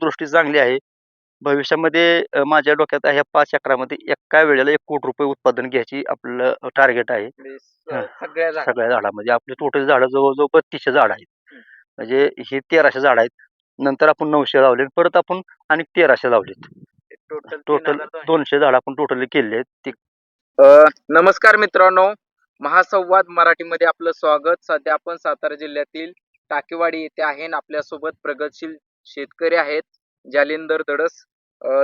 दृष्टी चांगली आहे. भविष्यामध्ये माझ्या डोक्यात ह्या पाच एकरामध्ये एका वेळेला एक कोटी रुपये उत्पादन घ्यायची आपलं टार्गेट आहे. म्हणजे. सगळ्या झाड सगळ्या झाडामध्ये. आपली टोटल झाडं जवळजवळ बत्तीसशे झाड आहेत. म्हणजे हे तेराशे झाड आहेत. नंतर आपण नऊशे लावले परत आपण आणि तेराशे लावलेत. टोटल दोनशे झाड आपण टोटली केले आहेत. नमस्कार मित्रांनो. महासंवाद मराठीमध्ये आपलं स्वागत. सध्या आपण सातारा जिल्ह्यातील टाकेवाडी येथे आहे आपल्यासोबत प्रगतशील शेतकरी आहेत जालिंदर दडस.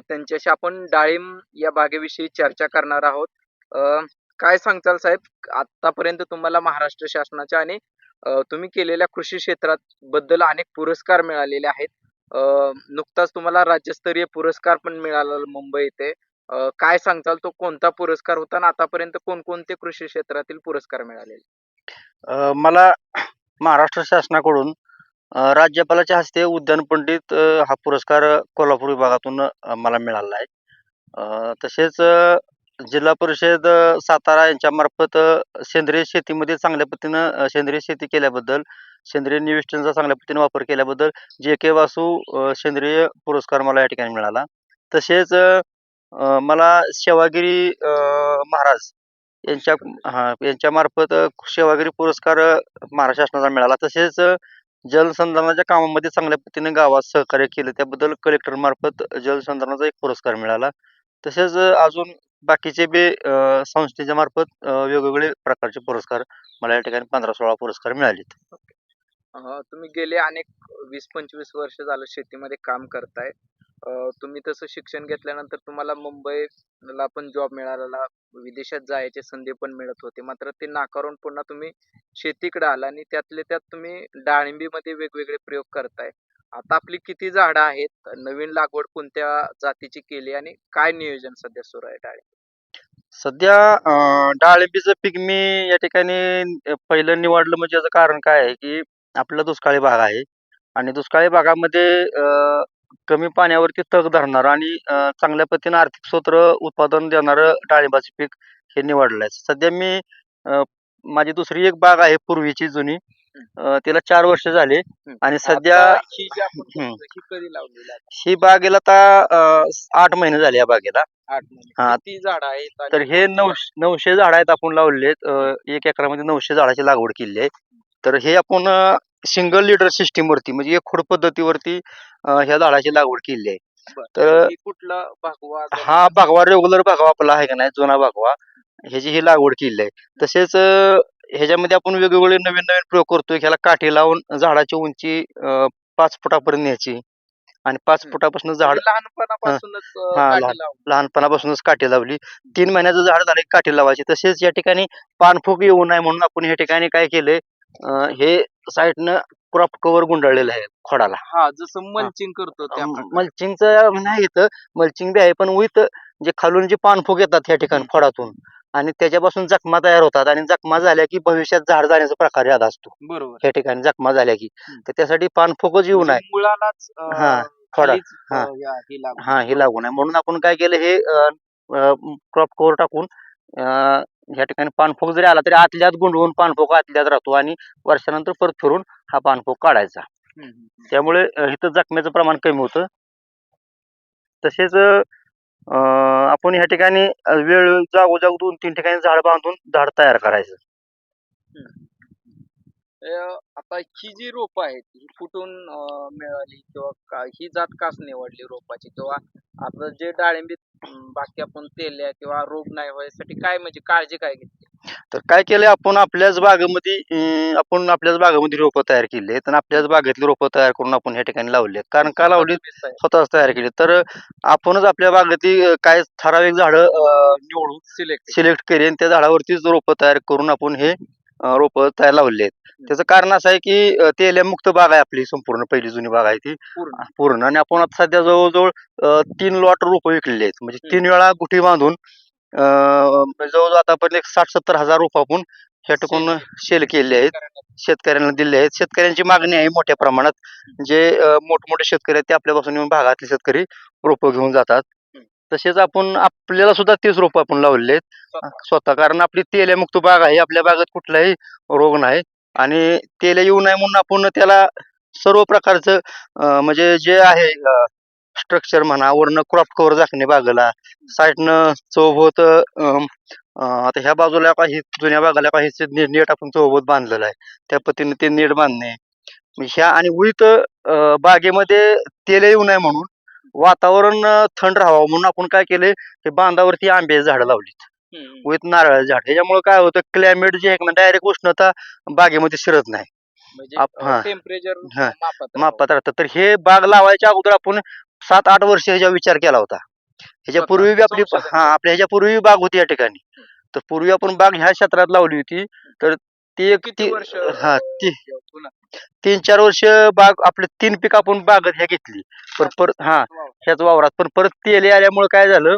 त्यांच्याशी आपण डाळिंब या बागेविषयी चर्चा करणार आहोत. काय सांगताल साहेब? आतापर्यंत तुम्हाला महाराष्ट्र शासनाच्या आणि तुम्ही केलेल्या कृषी क्षेत्रात बद्दल अनेक पुरस्कार मिळालेले आहेत. नुकताच तुम्हाला राज्यस्तरीय पुरस्कार पण मिळाला मुंबई येथे. काय सांगताल? तो कोणता पुरस्कार होता आणि आतापर्यंत कोणकोणते कृषी क्षेत्रातील पुरस्कार मिळालेले? मला महाराष्ट्र शासनाकडून अ, राज्यपालाच्या हस्ते उद्यान पंडित अ, हा पुरस्कार कोल्हापूर विभागातून अ, मला मिळाला आहे. अ, तसेच अ, जिल्हा परिषद अ, सातारा यांच्यामार्फत अ, सेंद्रिय शेतीमध्ये चांगल्या पद्धतीनं अ, सेंद्रिय शेती केल्याबद्दल सेंद्रिय निविष्ठांचा चांगल्या पद्धतीने वापर केल्याबद्दल जे के वासू अ, सेंद्रिय पुरस्कार मला या ठिकाणी मिळाला. तसेच अ, अ, मला सेवागिरी अ, महाराज यांच्या हां यांच्यामार्फत अ, सेवागिरी पुरस्कार अ, महाराष्ट्र शासनाचा मिळाला. तसेच अ, जलसंधारणाच्या कामामध्ये चांगल्या पद्धतीने गावात सहकार्य केलं. त्याबद्दल कलेक्टर मार्फत जलसंधारणाचा एक पुरस्कार मिळाला. तसेच अजून बाकीचे बी अ, संस्थेच्या मार्फत अ, वेगवेगळे प्रकारचे पुरस्कार मला या ठिकाणी पंधरा सोळा पुरस्कार मिळालेत. तुम्ही गेले अनेक वीस पंचवीस वर्ष झालं शेतीमध्ये काम करताय. अ, तुम्ही तसं शिक्षण घेतल्यानंतर तुम्हाला मुंबईला पण जॉब मिळालेला विदेशात जायचे संधी पण मिळत होते. मात्र ते नाकारून पुन्हा तुम्ही शेतीकडे आला आणि त्यातले त्यात तुम्ही डाळिंबीमध्ये वेगवेगळे प्रयोग करताय. आता आपली किती झाडं आहेत? नवीन लागवड कोणत्या जातीची केली आणि काय नियोजन सध्या सुरू आहे डाळिंब? सध्या अ, डाळिंबीचं पीक मी या ठिकाणी अ, पहिलं निवडलं म्हणजे याचं कारण काय आहे की आपला दुष्काळी भाग आहे. आणि दुष्काळी भागामध्ये अ, कमी पाण्यावरती तग धरणारं आणि अ, चांगल्या पद्धतीनं आर्थिक स्रोत उत्पादन देणारं डाळिंबाचं पीक हे निवडलं आहे. सध्या मी अ, माझी दुसरी एक बाग आहे पूर्वीची जुनी. अ, तिला चार वर्ष झाले आणि सध्या आता ही जी आपण हम्म. बघतोय, ही कधी लावलेली आहे? ही बागेला आता अ, आठ महिने झाले या बागेला. आठ महिने. हा. किती झाड आहेत आणि तर हे नऊ नऊशे झाड आहेत आपण लावलेले आहेत अ, एक एकरामध्ये नऊशे झाडाची लागवड केली आहे. तर हे आपण सिंगल लिडर सिस्टीमवरती म्हणजे एक खोड पद्धतीवरती अ, ह्या झाडाची लागवड केली आहे बरं. तर ही कुठला भागवा हा भागवा रेग्युलर भागवा आपला आहे का नाही जुना भागवा ह्याची ही लागवड केली आहे तसेच अ, ह्याच्यामध्ये आपण वेगवेगळे नवीन नवीन प्रयोग करतोय ह्याला काठी लावून झाडाची उंची अ, पाच फुटापर्यंत न्यायची आणि पाच हम्म. फुटापासून झाड म्हणजे लहानपणापासूनच अं, हा, काठी लहान- लावून. लहानपणापासूनच काठी लावली तीन महिन्याचं झाड झालं की काठी लावायची तसेच या ठिकाणी पानफूग येऊ नये म्हणून आपण या ठिकाणी काय केलंय अं, हे साईडनं क्रॉप कव्हर गुंडाळलेलं आहे खोडाला हा जसं मल्चिंग करतो त्या प्रकारे. मल्चिंगचं नाही येतं मल्चिंग बी आहे पण विथ जे खालून जे पानफूग येतात या ठिकाणी. खोडातून आणि त्याच्यापासून जखमा तयार होतात आणि जखमा झाल्या की भविष्यात झाड जाण्याचा प्रकार याद असतो बरोबर या ठिकाणी जखमा झाल्या की हम्म. तर त्यासाठी पानफूगच येऊ म्हणजे नये मुळालाच अं, हा, थोडा. खालीच, हा. अं, या- हे लागून. हा हे लागू नये म्हणून आपण काय केलं हे क्रॉप कव्हर टाकून अं, ह्या ठिकाणी पानफोक जरी आला तरी आतल्यात गुंडवून पानफोक आतल्यात राहतो आणि वर्षानंतर परत फिरून हा पानफोक काढायचा. त्यामुळे इथं जखमेचं प्रमाण कमी होतं. तसेच आपण ह्या ठिकाणी वेळ जागोजाग दोन तीन ठिकाणी झाड बांधून झाड तयार करायचं. आता ही जी रोप आहेत ही कुठून मिळाली किंवा का- ही जात काच निवडली रोपाची? किंवा आपलं जे डाळिंबीत बाकी आपण तेल्या किंवा रोग नाही व्हायसाठी काय म्हणजे काळजी काय घेतली? तर काय केलंय आपण आपल्याच बागेमध्ये अं, आपण आपल्याच बागेमध्ये रोपं तयार केली आहेत आणि आपल्याच बागेतली रोपं तयार करून आपण ह्या ठिकाणी लावली आहेत. कारण का लावली स्वतःच आहे. स्वतःच तयार केली. तर आपणच आपल्या बागेतली अं, काय ठराविक झाडं अं, निवडून सिलेक्ट सिलेक्ट करेन त्या झाडावरतीच रोपं तयार करून आपण हे रोपं तयार लावले आहेत. त्याचं कारण असं आहे की तेलमुक्त बाग आहे आपली संपूर्ण पहिली जुनी बाग आहे ती. पूर्ण. आणि आपण आता सध्या जवळजवळ तीन लॉट रोपं विकलेली आहेत. म्हणजे तीन वेळा गुठी बांधून जवळजवळ आतापर्यंत एक साठ सत्तर हजार रोपं आपण ह्या ठिकाणी सेल केले आहेत. शेतकऱ्यांना दिले. आहेत. शेतकऱ्यांची मागणी आहे मोठ्या प्रमाणात जे मोठमोठे शेतकरी आहेत ते आपल्यापासून येऊन भागातले शेतकरी रोपं घेऊन जातात. तसेच आपण आपल्याला सुद्धा तीच रोपं आपण लावलेली आहेत. स्वतः. कारण आपली तेलमुक्त बाग आहे आपल्या बागेत कुठलाही रोग नाही. आणि तेल येऊ नये म्हणून आपण त्याला सर्व प्रकारचं म्हणजे जे आहे स्ट्रक्चर म्हणा वरनं क्रॉप कव्हर झाकणे बागला साईडनं चौभोत आता ह्या बाजूला काही जुन्या बागाला काही नेट आपण चौभोत बांधलेलं आहे. त्या पद्धतीने ते नेट बांधणे. ह्या आणि उळीत बागेमध्ये तेल येऊ नये म्हणून वातावरण थंड राहावं म्हणून आपण काय केले हे बांधावरती आंब्याची झाडं लावलीत. उळीत नारळाची झाड. ह्याच्यामुळे काय होतं क्लायमेट जे आहे ना डायरेक्ट उष्णता बागेमध्ये शिरत नाही. म्हणजे टेम्परेचर हा. मापात राहतं. तर हे बाग लावायच्या अगोदर आपण सात आठ वर्ष ह्याच्या विचार केला होता. ह्याच्या स्वतः. पूर्वी बी आपली हा आपल्या ह्याच्या पूर्वी बी बाग होती या ठिकाणी. तर पूर्वी आपण बाग ह्या क्षेत्रात लावली होती. तर ती एक किती ती वर्ष? हा ती पुन्हा तीन चार वर्ष बाग आपले तीन पीक आपण बागत ह्या घेतली. पण परत हा वाव. ह्याच वावरात. पण परत तेल आल्यामुळे काय झालं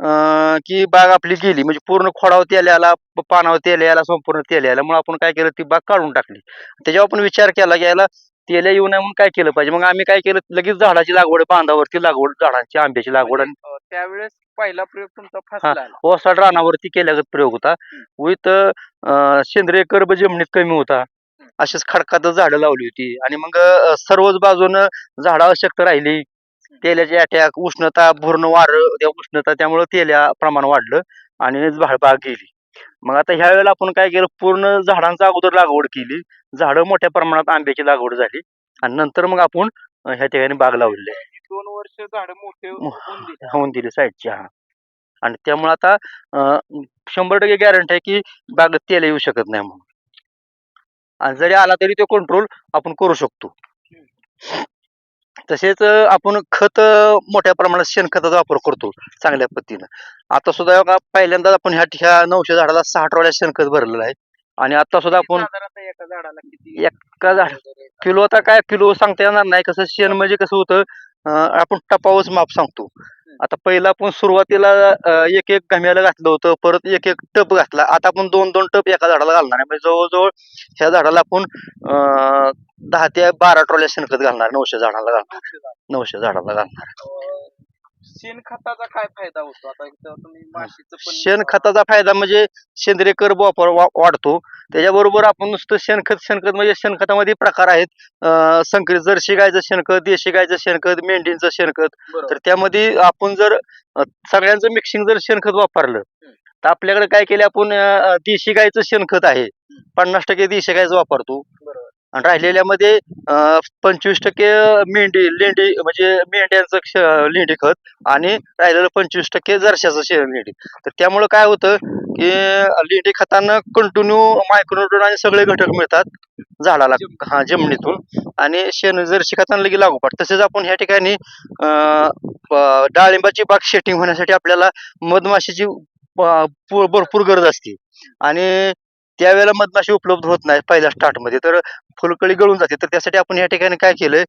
अं, की बाग आपली गेली. म्हणजे पूर्ण खोडावर तेल आला प- पानावर तेल आला संपूर्ण तेल आल्यामुळे आपण काय केलं ती बाग काढून टाकली. त्याच्यावर आपण विचार केला की याला तेल येऊ नये म्हणून काय केलं पाहिजे. मग आम्ही काय केलं लगेच झाडाची लागवड बांधावरती लागवड झाडांची आंब्याची लागवड आणि म्हणजे, अं, त्यावेळेस पहिला प्रयोग तुमचा फसला आला. ओसाड रानावरती केल्यागत प्रयोग होता. विथ सेंद्रिय कर्ब जमिनीत कमी होता. अशीच खडकात झाडं लावली होती. आणि मग अं, सर्वच बाजूनं झाडं अशक्त राहिली. तेलाचे अटॅक उष्णता भूर्ण वार उष्णता त्यामुळे तेल्या प्रमाण वाढलं आणि झाड बाग गेली. मग आता ह्या वेळेला आपण काय केलं? पूर्ण झाडांचा अगोदर लागवड केली. झाडं मोठ्या प्रमाणात आंब्याची लागवड झाली. आणि नंतर मग आपण अं, ह्या ठिकाणी बाग लावलेली आहे दोन वर्ष झाड मोठे होऊन दिले. होऊन दिली साईडची हा. आणि त्यामुळे आता अं, शंभर टक्के गॅरंटी आहे की बागेत तेल येऊ शकत नाही म्हणून. आणि जरी आला तरी तो कंट्रोल आपण करू शकतो. तसेच अं, आपण खत अं, मोठ्या प्रमाणात शेणखताचा वापर करतो चांगल्या पद्धतीनं. आता सुद्धा बघा पहिल्यांदा आपण ह्या ह्या नऊशे झाडाला सहा ट्रॉल्या शेणखत भरलेलं आहे. आणि आता सुद्धा आपण साधारणतः एका झाडाला किती एका झाड किलो आता काय किलो सांगता येणार नाही. कसं शेण म्हणजे कसं होतं आपण टपावच माप सांगतो. आता पहिला आपण सुरुवातीला एक एक गम्याला घातलं होतं परत एक एक टप घातला. आता आपण दोन दोन टप एका झाडाला घालणार आहे. म्हणजे जवळजवळ ह्या झाडाला आपण दहा ते बारा ट्रॉल्या शेणखत घालणार नऊशे झाडाला घालणार. नऊशे झाडाला घालणार शेणखताचा काय फायदा होतो? आता इथं तुम्ही माशीचं पण शेणखताचा फायदा म्हणजे सेंद्रिय कर्ब वापर वा- वाढतो. त्याच्याबरोबर आपण नुसतं शेणखत शेणखत म्हणजे शेणखतामध्ये प्रकार आहेत. अं, संकरित जर्सी गायचं शेणखत देशी गायचं शेणखत मेंढीचं शेणखत. बरोबर. तर त्यामध्ये आपण जर अ, सगळ्यांचं मिक्सिंग जर शेणखत वापरलं तर आपल्याकडे काय केले आपण अ, देशी गायचं शेणखत आहे. पन्नास टक्के देशी गायचं वापरतो. आणि राहिलेल्यामध्ये पंचवीस टक्के मेंढी लेंडी म्हणजे मेंढ्यांचं क्ष- लेंडी खत आणि राहिलेलं पंचवीस टक्के जरशाचं शेण लेंडी. तर त्यामुळं काय होतं की लेंडी खतानं कंटिन्यू मायक्रोन्यूट्रन आणि सगळे घटक मिळतात झाडाला हा जमिनीतून. आणि शेण जर्शी खतानं लगे लागू पडत तसेच आपण ह्या ठिकाणी डाळिंबाची बाग शेटिंग होण्यासाठी आपल्याला मधमाशीची पु- भरपूर गरज असते. आणि त्यावेळेला मधमाशी उपलब्ध होत नाही पहिल्या स्टार्टमध्ये तर फुलकळी गळून जाते. तर त्यासाठी आपण या ठिकाणी काय केलंय?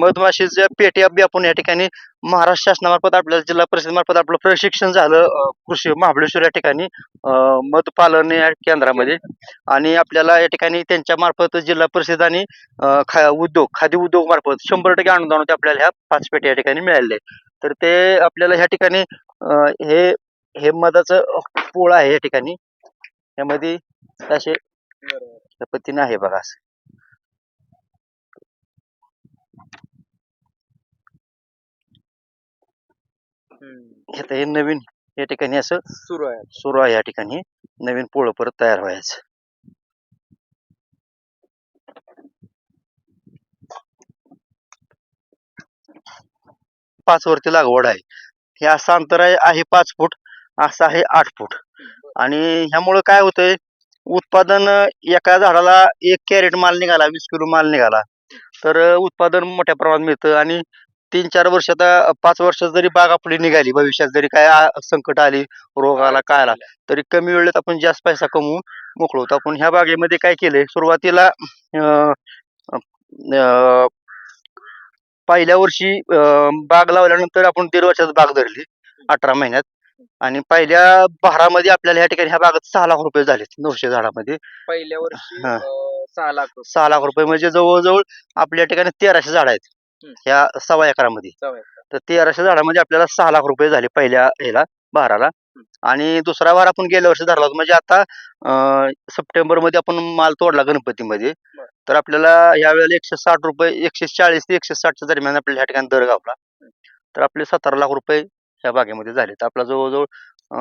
मधमाशीच्या पेट्या बी आपण या ठिकाणी महाराष्ट्र शासनामार्फत आपल्याला जिल्हा परिषद मार्फत आपलं प्रशिक्षण झालं. कृषी महाबळेश्वर या ठिकाणी मधपालन मध पालन या केंद्रामध्ये. आणि आपल्याला या ठिकाणी त्यांच्या मार्फत जिल्हा परिषद आणि खा उद्योग खादी उद्योग मार्फत शंभर टक्के अनुदान होते आपल्याला ह्या पाच पेट्या या ठिकाणी मिळाले तर ते आपल्याला ह्या ठिकाणी हे हे मधाचं पोळ आहे या ठिकाणी. यामध्ये त्या पद्धतीने आहे बघा असं. हम्म. हे आता हे नवीन या ठिकाणी असं सुरू आहे सुरू आहे या ठिकाणी. नवीन पोळ परत तयार व्हायचं. पाच वरती लागवड आहे. हे असं अंतर आहे आहे पाच फूट असं आहे आठ फूट. आणि ह्यामुळं काय होतंय? उत्पादन एका झाडाला एक कॅरेट माल निघाला वीस किलो माल निघाला. तर उत्पादन मोठ्या प्रमाणात मिळतं आणि तीन चार वर्षात पाच वर्षात जरी बाग आपली निघाली भविष्यात जरी काय संकट आली रोग आला काय आला तरी कमी वेळेत आपण जास्त पैसा कमवून मोकळो होतो. आपण ह्या बागेमध्ये काय केलंय सुरुवातीला पहिल्या वर्षी बाग लावल्यानंतर आपण दीड वर्षात बाग धरली अठरा महिन्यात. आणि पहिल्या बहारामध्ये आपल्याला ह्या ठिकाणी ह्या बागात सहा लाख रुपये झाले नऊशे झाडामध्ये पहिल्या वर्षी हा. अं, सहा लाख रुपये. सहा लाख रुपये म्हणजे जवळजवळ आपल्या ठिकाणी तेराशे झाड आहेत हम्म. ह्या सव्वा एकरामध्ये. तर तेराशे झाडामध्ये आपल्याला सहा लाख रुपये झाले पहिल्या ह्याला बहाराला आणि दुसरा वार आपण गेल्या वर्षी धरला होता म्हणजे आता अं, सप्टेंबरमध्ये आपण माल तोडला गणपतीमध्ये बरं. तर आपल्याला या वेळेला एकशे साठ रुपये एकशे चाळीस ते एकशे साठच्या दरम्यान आपल्याला ह्या ठिकाणी दर गावला तर आपले सतरा लाख रुपये ह्या बागेमध्ये झाले. तर आपला जवळजवळ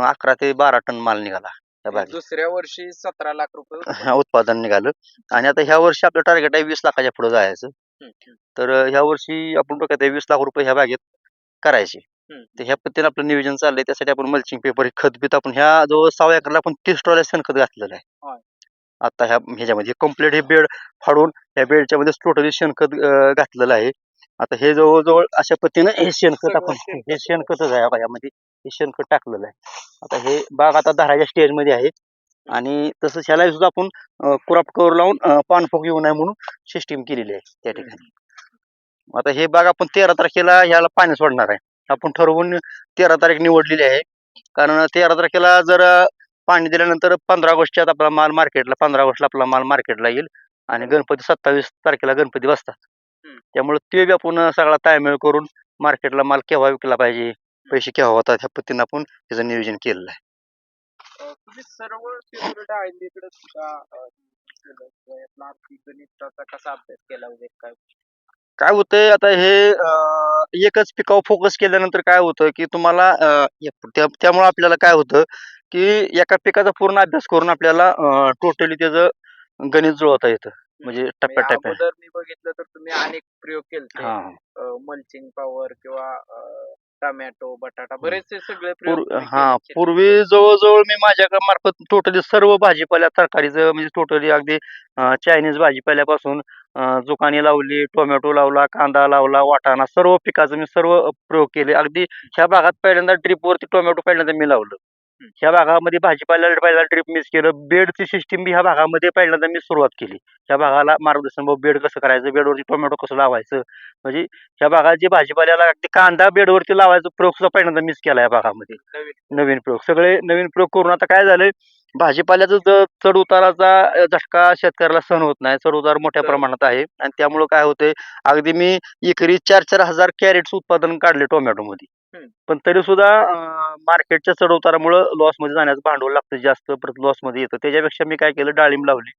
अकरा ते बारा टन माल निघाला त्या बागेत. दुसऱ्या वर्षी सतरा लाख रुपये. ह्या उत्पादन निघालं. आणि आता ह्या वर्षी आपलं टार्गेट आहे वीस लाखाच्या पुढे जायचं. हम्म, तर ह्या वर्षी आपण डोक्यात आहे वीस लाख रुपये ह्या बागेत करायचे. हम्म. तर ह्या पद्धतीने आपलं नियोजन चाललंय. त्यासाठी आपण मल्चिंग पेपर खत बीत आपण ह्या जवळ सहा एकरला आपण तीस टॉल्या शेणखत घातलेलं आहे. होय. आता ह्या ह्याच्यामध्ये कंप्लीट हे बेड फाडून ह्या बेडच्या मध्ये टोटली शेणखत अं, घातलेलं आहे. आता हे जवळजवळ अशा पद्धतीनं हे शेणखत आपण हे शेणखतच आहे बघा यामध्ये हे शेणखत टाकलेलं आहे. आता हे बाग आता धाराच्या स्टेजमध्ये आहे आणि तसंच ह्याला सुद्धा आपण क्रॉप कवर लावून पानफोक येऊ नये म्हणून सिस्टीम केलेली आहे त्या ठिकाणी. आता हे बाग आपण तेरा तारखेला ह्याला पाणी सोडणार आहे. आपण ठरवून तेरा तारीख निवडलेली आहे. कारण तेरा तारखेला जर पाणी दिल्यानंतर पंधरा ऑगस्टच्या आपला माल मार्केटला पंधरा ऑगस्टला आपला माल मार्केटला येईल आणि गणपती सत्तावीस तारखेला गणपती बसतात. त्यामुळे ते बी आपण सगळा ताळमेळ करून मार्केटला माल केव्हा विकला पाहिजे पैसे केव्हा होतात ह्या पद्धतीनं आपण त्याचं नियोजन केलेलं आहे. सर्व काय? होतंय आता हे एकच पिकावर फोकस केल्यानंतर काय होतं की तुम्हाला त्यामुळे आपल्याला काय होतं की एका पिकाचा पूर्ण अभ्यास करून आपल्याला टोटली त्याचं गणित जुळवता येतं. म्हणजे म्हणजे टप्प्याटप्प्याने अगोदर मी बघितलं तर तुम्ही अनेक प्रयोग केले हा मल्चिंग पॉवर किंवा टमॅटो बटाटा बरेचसे सगळे प्रयोग पूर्व तुम्ही हा केले. पूर्वी जवळजवळ मी माझ्या मार्फत टोटली सर्व भाजीपाल्या तरकारीचं म्हणजे टोटली अगदी चायनीज भाजीपाल्यापासून अं, जुकानी लावली टोमॅटो लावला कांदा लावला वाटाणा सर्व पिकाचं मी सर्व प्रयोग केले. अगदी ह्या भागात पहिल्यांदा ड्रीप वरती टोमॅटो पहिल्यांदा मी लावलं. ह्या भागामध्ये भाजीपाल्याला पहिल्यांदा ड्रीप मिस केलं. बेडची सिस्टीम बी ह्या भागामध्ये पहिल्यांदा मी सुरुवात केली. ह्या भागाला मार्गदर्शन बाबा बेड कसं करायचं बेडवरती टोमॅटो कसं लावायचं? म्हणजे ह्या भागात जे भाजीपाल्याला अगदी कांदा बेडवरती लावायचा प्रयोग सुद्धा पहिल्यांदा मिस केला या भागामध्ये. नवीन. प्रयोग. सगळे नवीन प्रयोग करून आता काय झालंय? भाजीपाल्याचं चढ उताराचा झटका शेतकऱ्याला सहन होत नाही. चढ उतार मोठ्या तर- प्रमाणात आहे. आणि त्यामुळे काय होतंय? अगदी मी एकरी चार चार हजार कॅरेट्स उत्पादन काढले टोमॅटो मध्ये. हम्म. पण तरी सुद्धा मार्केटच्या चढ उतारामुळे लॉसमध्ये जाण्याचं भांडवल लागतं जास्त परत लॉसमध्ये येतं. त्याच्यापेक्षा मी काय केलं डाळिंब लावली.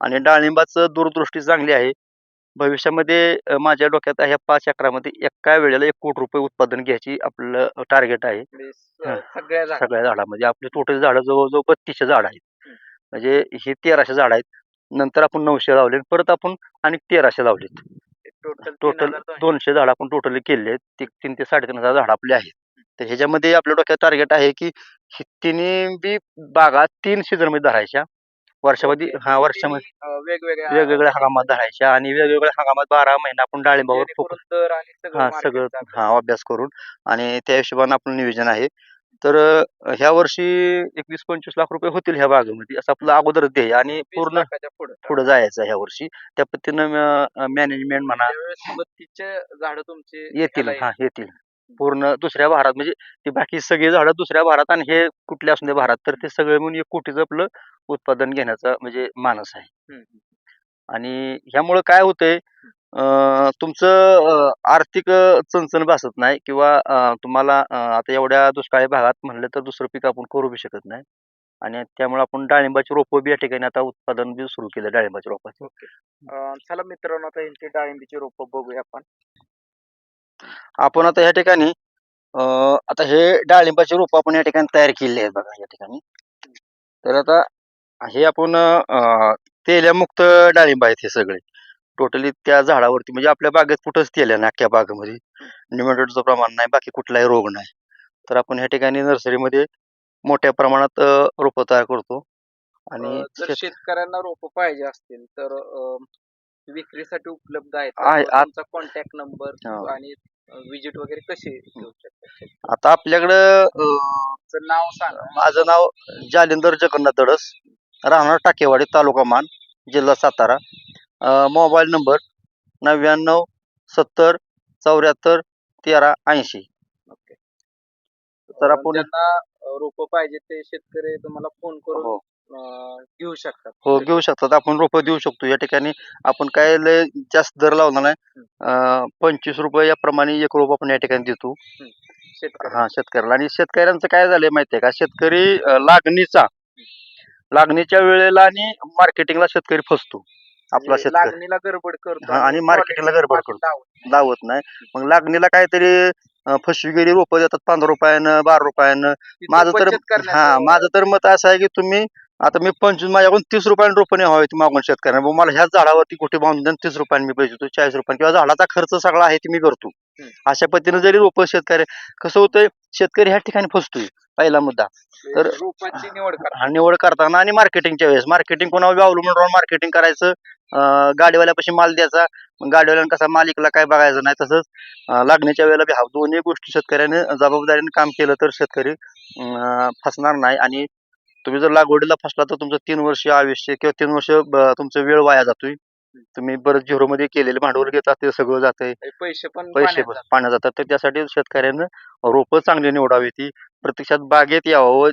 आणि डाळिंबाचं दूरदृष्टी चांगली आहे. भविष्यामध्ये माझ्या डोक्यात ह्या पाच एकरामध्ये एका वेळेला एक कोटी रुपये उत्पादन घ्यायची आपलं टार्गेट आहे. स-. सगळ्या झाड सगळ्या झाडामध्ये. आपली टोटल झाडं जवळजवळ बत्तीसशे झाड आहेत. म्हणजे हे तेराशे झाड आहेत. नंतर आपण नऊशे लावले परत आपण आणि तेराशे लावलेत. टोटल दोनशे झाड आपण टोटली केले आहेत. ती- तीन ते साडेतीन हजार झाड आपले आहेत. तर ह्याच्यामध्ये आपल्या डोक्यात टार्गेट आहे की हे तिन्ही बी बागा तीन सीझनमध्ये धरायच्या. वर्षामध्ये हा वर्षामध्ये. वेगवेगळ्या वेगवेगळ्या हंगामात धरायच्या आणि वेगवेगळ्या हंगामात बारा महिना आपण डाळिंबावर फोकस हा सगळं. हा अभ्यास करून. आणि त्या हिशोबाने आपलं नियोजन आहे. तर अं, ह्या वर्षी एकवीस पंचवीस लाख रुपये होतील ह्या बागेमध्ये असं आपलं अगोदरच ध्येय आणि वीस पूर्ण लाखाच्या पुढं. पुढे जायचं ह्या वर्षी. त्या पद्धतीनं मॅनेजमेंट म्हणा त्यावेळेस झाड तुमचे येतील ह्याला हा येतील. पूर्ण दुसऱ्या भारात म्हणजे ती बाकी सगळी झाडं दुसऱ्या भारात आणि हे कुठले असून भारात तर ते सगळे म्हणून एक कोटीचं आपलं उत्पादन घेण्याचा म्हणजे मानस आहे. आणि ह्यामुळं काय होतंय अं, तुमचं अं, आर्थिक अं, चणचण भासत नाही किंवा अं, तुम्हाला अं, आता एवढ्या दुष्काळी भागात म्हणलं तर दुसरं पीक आपण करू बी शकत नाही. आणि त्यामुळे आपण डाळिंबाची रोपं बी या ठिकाणी आता उत्पादन बी सुरू केलं डाळिंबाच्या रोपाचं. अं, चला मित्रांनो आता यांची डाळिंबीची रोपं बघूया आपण. आपण आता या ठिकाणी अं, आता हे डाळिंबाची रोपं आपण या ठिकाणी तयार केली आहेत बघा या ठिकाणी. तर आता हे आपण अं, तेलमुक्त डाळिंब आहेत हे सगळे. टोटली त्या झाडावरती म्हणजे आपल्या बागेत कुठंच तेल आहे ना अख्ख्या बागेमध्ये. निमॅटोडचं प्रमाण नाही बाकी कुठलाही रोग नाही. तर आपण ह्या ठिकाणी नर्सरीमध्ये मोठ्या प्रमाणात रोपं तयार करतो. आणि अं, जर शेत- शेतकऱ्यांना रोप पाहिजे असतील तर अं, विक्रीसाठी उपलब्ध आहेत आहे, आत- तुमचा कॉन्टॅक्ट नंबर हो. आणि विजिट वगैरे कसे घेऊ शकतात आता आपल्याकडं अं, तुमचं नाव सांगा. माझं नाव जालिंदर जगन्नाथ दडस राहणार टाकेवाडी तालुका मान जिल्हा सातारा. मोबाईल नंबर नव्याण्णव सत्तर चौऱ्याहत्तर तेरा ऐंशी. ओके. तर आपण ज्यांना रोप पाहिजे ते शेतकरी तुम्हाला फोन करून हो. अं, घेऊ शकतात. हो घेऊ शकतात. आपण रोपं देऊ शकतो. या ठिकाणी आपण काय लय जास्त दर लावला नाही. अं, पंचवीस रुपये याप्रमाणे एक रोप आपण या ठिकाणी देतो. शेतकरी हा शेतकऱ्याला. आणि शेतकऱ्यांचं काय झालंय माहितीये का? शेतकरी अं, लागणीचा लागणीच्या वेळेला आणि मार्केटिंगला शेतकरी फसतो. आपला म्हणजे शेतकरी. लागणीला गडबड करतो हा, आणि marketing ला गडबड करतो. लावतो. लावत नाही. मग लागणीला काहीतरी अं, फसवेगिरी रोपं देतात पंधरा रुपयानं बारा रुपयानं. तिथं माझं तर बचत करण्याचं- हा माझं तर मत असं आहे की तुम्ही आता मी पंचवीस माझ्याकडून तीस रुपयाने रोपणे हवे ते मागून शेतकऱ्यांना. मला ह्याच झाडावरती कुठे बांधून द्या, तीस रुपयाने मी पैसे देतो चाळीस रुपयाने. किंवा झाडाचा खर्च सगळा आहे ते मी करतो. हम्म. अशा पद्धतीने जरी रोप शेतकरी कसं होतंय शेतकरी ह्या ठिकाणी फसतोय. पहिला मुद्दा. तर- रोपांची निवड करा हा निवड करताना आणि मार्केटिंगच्या वेळेस. मार्केटिंग कोणावर अवलंबून राहून मार्केटिंग करायचं गाडीवाल्यापाशी माल द्यायचा. गाडीवाल्यानं कसा मालिकला काय बघायचं नाही तसंच लागण्याच्या वेळेला बी हा दोन्ही गोष्टी शेतकऱ्याने जबाबदारीने काम केलं तर शेतकरी फसणार नाही. आणि तुम्ही जर लागवडीला फसला तर तुमचं तीन वर्ष आयुष्य किंवा तीन वर्ष ब- तुमचं वेळ वाया जातोय. तुम्ही बरं झिरो मध्ये केलेले भांडवल घेतात ते सगळं जातंय. पैसे पण पैसे पण. पाण्यात जातात. तर त्यासाठी शेतकऱ्यानं रोपं चांगली निवडावी ती प्रत्यक्षात बागेत यावं व